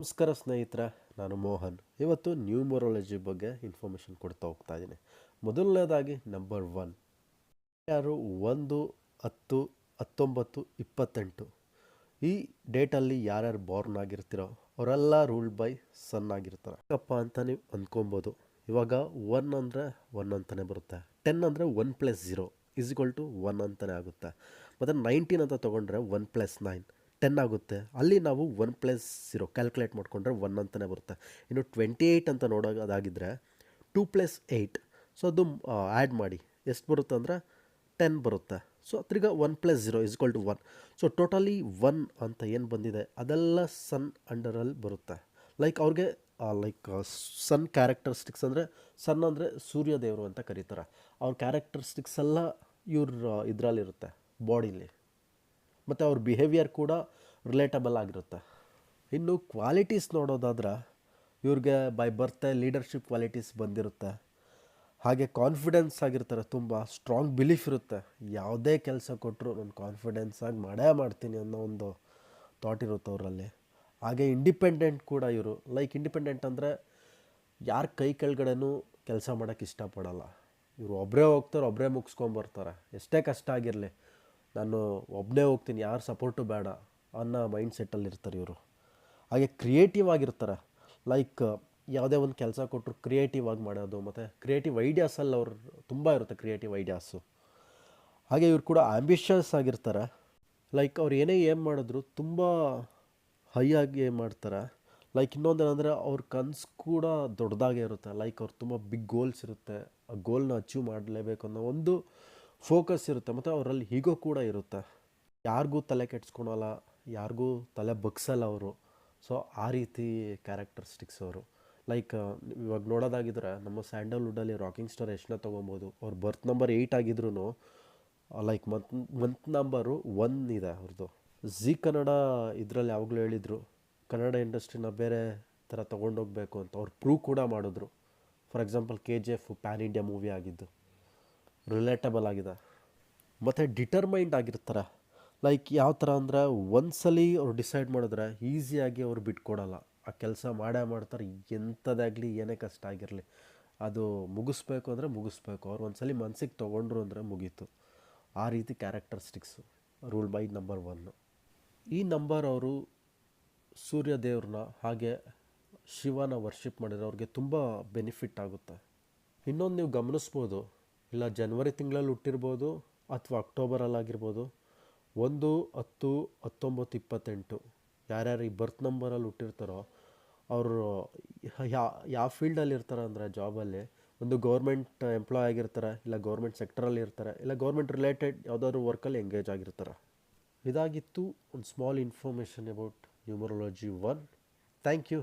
ನಮಸ್ಕಾರ ಸ್ನೇಹಿತರ, ನಾನು ಮೋಹನ್. ಇವತ್ತು ನ್ಯೂಮರಾಲಜಿ ಬಗ್ಗೆ ಇನ್ಫಾರ್ಮೇಷನ್ ಕೊಡ್ತಾ ಹೋಗ್ತಾ ಇದ್ದೀನಿ. ಮೊದಲನೇದಾಗಿ ನಂಬರ್ ಒನ್ ಯಾರು ಒಂದು, ಹತ್ತು, ಹತ್ತೊಂಬತ್ತು, ಇಪ್ಪತ್ತೆಂಟು? ಈ ಡೇಟಲ್ಲಿ ಯಾರ್ಯಾರು ಬಾರ್ನ್ ಆಗಿರ್ತೀರೋ, ಅವರೆಲ್ಲ ರೂಲ್ಡ್ ಬೈ ಸನ್ ಆಗಿರ್ತಾರೆ. ಯಾಕಪ್ಪ ಅಂತ ನೀವು ಅಂದ್ಕೊಬೋದು ಇವಾಗ ಒನ್ ಅಂದರೆ ಒನ್ ಅಂತಲೇ ಬರುತ್ತೆ. ಟೆನ್ ಅಂದರೆ one plus zero equal to one ಅಂತಲೇ ಆಗುತ್ತೆ. ಮತ್ತು ನೈನ್ಟೀನ್ ಅಂತ ತೊಗೊಂಡ್ರೆ ಒನ್ ಪ್ಲಸ್ ನೈನ್ ಟೆನ್ ಆಗುತ್ತೆ. ಅಲ್ಲಿ ನಾವು ಒನ್ ಪ್ಲಸ್ ಝೀರೋ ಕ್ಯಾಲ್ಕುಲೇಟ್ ಮಾಡಿಕೊಂಡ್ರೆ ಒನ್ ಅಂತಲೇ ಬರುತ್ತೆ. ಇನ್ನು ಟ್ವೆಂಟಿ ಏಯ್ಟ್ ಅಂತ ನೋಡೋದಾಗಿದ್ದರೆ ಟೂ ಪ್ಲಸ್ ಏಯ್ಟ್ ಸೊ ಅದು ಆ್ಯಡ್ ಮಾಡಿ. ಎಷ್ಟು ಬರುತ್ತೆ ಅಂದರೆ ಟೆನ್ ಬರುತ್ತೆ. ಸೊ ತಿರ್ಗಾ one plus zero equal to one so totally one ಅಂತ ಏನು ಬಂದಿದೆ? ಅದೆಲ್ಲ ಸನ್ ಅಂಡರಲ್ಲಿ ಬರುತ್ತೆ. ಲೈಕ್ ಅವ್ರಿಗೆ ಲೈಕ್ ಸನ್ ಕ್ಯಾರೆಕ್ಟರಿಸ್ಟಿಕ್ಸ್ ಅಂದರೆ ಸನ್ ಅಂದರೆ ಸೂರ್ಯದೇವರು ಅಂತ ಕರೀತಾರೆ. ಅವ್ರ ಕ್ಯಾರೆಕ್ಟರಿಸ್ಟಿಕ್ಸ್ ಎಲ್ಲ ಇವ್ರ ಇದರಲ್ಲಿರುತ್ತೆ ಬಾಡಿಲಿ ಮತ್ತು ಅವ್ರ ಬಿಹೇವಿಯರ್ ಕೂಡ ರಿಲೇಟಬಲ್ ಆಗಿರುತ್ತೆ. ಇನ್ನು ಕ್ವಾಲಿಟೀಸ್ ನೋಡೋದಾದ್ರೆ ಇವ್ರಿಗೆ ಬೈ ಬರ್ತೆ ಲೀಡರ್ಶಿಪ್ ಕ್ವಾಲಿಟೀಸ್ ಬಂದಿರುತ್ತೆ. ಹಾಗೆ ಕಾನ್ಫಿಡೆನ್ಸ್ ಆಗಿರ್ತಾರೆ, ತುಂಬ ಸ್ಟ್ರಾಂಗ್ ಬಿಲೀಫ್ ಇರುತ್ತೆ. ಯಾವುದೇ ಕೆಲಸ ಕೊಟ್ಟರು ನಾನು ಕಾನ್ಫಿಡೆನ್ಸ್ ಆಗಿ ಮಾಡೇ ಮಾಡ್ತೀನಿ ಅನ್ನೋ ಒಂದು ಥಾಟ್ ಇರುತ್ತೆ ಅವರಲ್ಲಿ. ಹಾಗೆ ಇಂಡಿಪೆಂಡೆಂಟ್ ಕೂಡ ಇವರು. ಲೈಕ್ ಇಂಡಿಪೆಂಡೆಂಟ್ ಅಂದರೆ ಯಾರ ಕೈ ಕೆಳಗಡೆನೂ ಕೆಲಸ ಮಾಡೋಕ್ಕೆ ಇಷ್ಟಪಡಲ್ಲ. ಇವರು ಒಬ್ಬರೇ ಹೋಗ್ತಾರೆ ಒಬ್ಬರೇ ಮುಗಿಸ್ಕೊಂಬರ್ತಾರೆ ಎಷ್ಟೇ ಕಷ್ಟ ಆಗಿರಲಿ. ನಾನು ಒಬ್ಬನೇ ಹೋಗ್ತೀನಿ, ಯಾರು ಸಪೋರ್ಟು ಬೇಡ ಅನ್ನೋ ಮೈಂಡ್ ಸೆಟ್ಟಲ್ಲಿ ಇರ್ತಾರೆ ಇವರು. ಹಾಗೆ ಕ್ರಿಯೇಟಿವ್ ಆಗಿರ್ತಾರೆ. ಲೈಕ್ ಯಾವುದೇ ಒಂದು ಕೆಲಸ ಕೊಟ್ಟರು ಕ್ರಿಯೇಟಿವ್ ಆಗಿ ಮಾಡೋದು, ಮತ್ತು ಕ್ರಿಯೇಟಿವ್ ಐಡಿಯಾಸಲ್ಲಿ ಅವರು ತುಂಬ ಇರುತ್ತೆ ಕ್ರಿಯೇಟಿವ್ ಐಡಿಯಾಸು ಹಾಗೆ ಇವ್ರು ಕೂಡ ಆಂಬಿಷಿಯಸ್ ಆಗಿರ್ತಾರೆ. ಲೈಕ್ ಅವ್ರು ಏನೇ ಏಮ್ ಮಾಡಿದ್ರು ತುಂಬ ಹೈ ಆಗಿ ಏಮ್ ಮಾಡ್ತಾರೆ. ಲೈಕ್ ಇನ್ನೊಂದೇನೆಂದರೆ ಅವ್ರ ಕನಸು ಕೂಡ ದೊಡ್ಡದಾಗೇ ಇರುತ್ತೆ. ಲೈಕ್ ಅವ್ರು ತುಂಬ ಬಿಗ್ ಗೋಲ್ಸ್ ಇರುತ್ತೆ. ಆ ಗೋಲ್ನ ಅಚೀವ್ ಮಾಡಲೇಬೇಕು ಅನ್ನೋ ಒಂದು ಫೋಕಸ್ ಇರುತ್ತೆ ಮತ್ತು ಅವರಲ್ಲಿ ಹೀಗೋ ಕೂಡ ಇರುತ್ತೆ. ಯಾರಿಗೂ ತಲೆ ಕೆಡ್ಸ್ಕೊಳಲ್ಲ, ಯಾರಿಗೂ ತಲೆ ಬಗ್ಸಲ್ಲ ಅವರು. ಸೊ ಆ ರೀತಿ ಕ್ಯಾರೆಕ್ಟರಿಸ್ಟಿಕ್ಸ್ ಅವರು. ಲೈಕ್ ಇವಾಗ ನೋಡೋದಾಗಿದ್ರೆ ನಮ್ಮ ಸ್ಯಾಂಡಲ್ವುಡಲ್ಲಿ ರಾಕಿಂಗ್ ಸ್ಟಾರ್ ಎಷ್ಟನ್ನ ತೊಗೊಬೋದು, ಅವ್ರ ಬರ್ತ್ ನಂಬರ್ ಏಯ್ಟ್ ಆಗಿದ್ರು like month month number one ಇದೆ ಅವ್ರದ್ದು ಜಿ ಕನ್ನಡ ಇದರಲ್ಲಿ ಯಾವಾಗಲೂ ಹೇಳಿದರು, ಕನ್ನಡ ಇಂಡಸ್ಟ್ರಿನ ಬೇರೆ ಥರ ತೊಗೊಂಡೋಗ್ಬೇಕು ಅಂತ. ಅವ್ರು ಪ್ರೂವ್ ಕೂಡ ಮಾಡಿದ್ರು. For example K G F pan India movie ಆಗಿದ್ದು. ರಿಲೇಟಬಲ್ ಆಗಿದೆ. ಮತ್ತು ಡಿಟರ್ಮೈಂಡ್ ಆಗಿರ್ತಾರೆ. ಲೈಕ್ ಯಾವ ಥರ ಅಂದರೆ ಒಂದ್ಸಲಿ ಅವ್ರು ಡಿಸೈಡ್ ಮಾಡಿದ್ರೆ ಈಸಿಯಾಗಿ ಅವ್ರು ಬಿಟ್ಕೊಡಲ್ಲ ಆ ಕೆಲಸ ಮಾಡೇ ಮಾಡ್ತಾರೆ ಎಂಥದ್ದಾಗಲಿ ಏನೇ ಕಷ್ಟ ಆಗಿರಲಿ. ಅದು ಮುಗಿಸ್ಬೇಕು ಅಂದರೆ ಮುಗಿಸ್ಬೇಕು. ಅವ್ರು ಒಂದ್ಸಲಿ ಮನ್ಸಿಗೆ ತೊಗೊಂಡ್ರು ಅಂದರೆ ಮುಗೀತು. ಆ ರೀತಿ characteristics rule by number one ಈ ನಂಬರ್ ಅವರು ಸೂರ್ಯ ದೇವ್ರನ್ನ ಹಾಗೆ ಶಿವನ ವರ್ಷಿಪ್ ಮಾಡಿದ್ರೆ ಅವ್ರಿಗೆ ತುಂಬ ಬೆನಿಫಿಟ್ ಆಗುತ್ತೆ. ಇನ್ನೊಂದು ನೀವು ಗಮನಿಸ್ಬೋದು ಇಲ್ಲ ಜನ್ವರಿ ತಿಂಗಳಲ್ಲಿ ಹುಟ್ಟಿರ್ಬೋದು ಅಥವಾ ಅಕ್ಟೋಬರಲ್ಲಾಗಿರ್ಬೋದು, ಒಂದು, ಹತ್ತು, ಹತ್ತೊಂಬತ್ತು, ಇಪ್ಪತ್ತೆಂಟು, ಯಾರ್ಯಾರು ಈ ಬರ್ತ್ ನಂಬರಲ್ಲಿ ಹುಟ್ಟಿರ್ತಾರೋ ಅವರು ಯಾವ ಯಾವ ಫೀಲ್ಡಲ್ಲಿ ಇರ್ತಾರೆ ಅಂದರೆ ಜಾಬಲ್ಲಿ ಒಂದು ಗೌರ್ಮೆಂಟ್ ಎಂಪ್ಲಾಯ್ ಆಗಿರ್ತಾರೆ, ಇಲ್ಲ ಗೌರ್ಮೆಂಟ್ ಸೆಕ್ಟರಲ್ಲಿ ಇರ್ತಾರೆ, ಇಲ್ಲ ಗೌರ್ಮೆಂಟ್ ರಿಲೇಟೆಡ್ ಯಾವುದಾದ್ರು ವರ್ಕಲ್ಲಿ ಎಂಗೇಜ್ ಆಗಿರ್ತಾರೆ. ಇದಾಗಿತ್ತು ಒಂದು small information about numerology one thank you